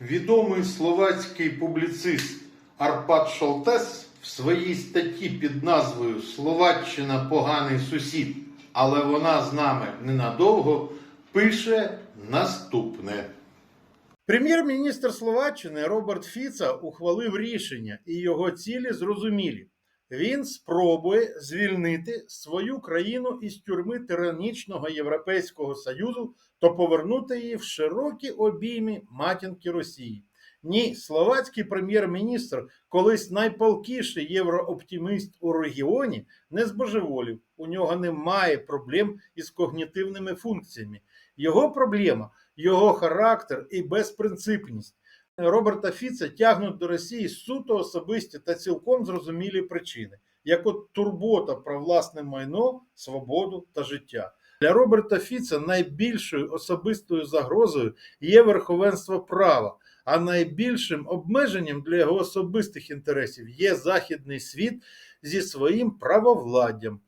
Відомий словацький публіцист Арпад Шолтес в своїй статті під назвою Словаччина поганий сусід, але вона з нами ненадовго пише наступне. Прем'єр-міністр Словаччини Роберт Фіца ухвалив рішення, і його цілі зрозумілі. Він спробує звільнити свою країну із тюрми тиранічного Європейського Союзу та повернути її в широкі обійми матінки Росії. Ні, словацький прем'єр-міністр, колись найпалкіший єврооптиміст у регіоні, не збожеволів. У нього немає проблем із когнітивними функціями. Його проблема його характер і безпринципність. Роберта Фіца тягнуть до Росії суто особисті та цілком зрозумілі причини, як от турбота про власне майно, свободу та життя. Для Роберта Фіца найбільшою особистою загрозою є верховенство права, а найбільшим обмеженням для його особистих інтересів є західний світ зі своїм правовладдям.